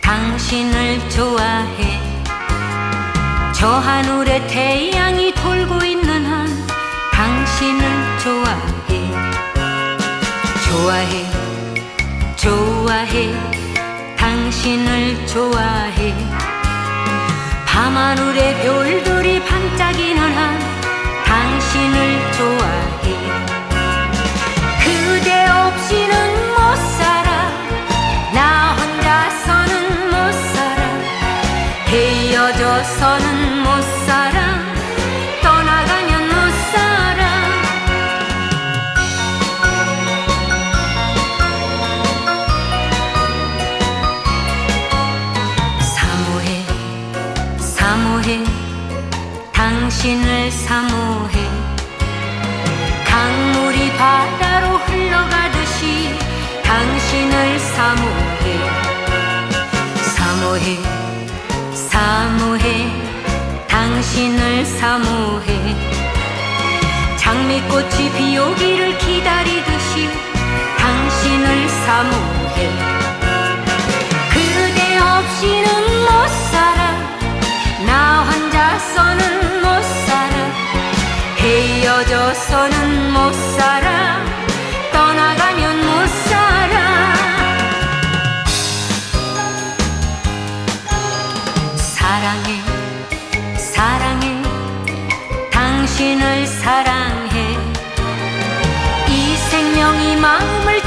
당신을 좋아해. 저 하늘에 태양이 돌고 있는 한 당신을 좋아해. 좋아해. 좋아해. 당신을 좋아해. 밤하늘에 별들 헤어져서는 못 살아. 떠나가면 못 살아. 사모해 사모해. 당신을 사모해. 강물이 바다로 흘러 당신을 사모해. 장미꽃이 비 오기를 기다리듯이 당신을 사모해. 그대 없이는 못 살아. 나 혼자서는 못 살아. 헤어져서는 당신을 사랑해. 이 생명이 마음을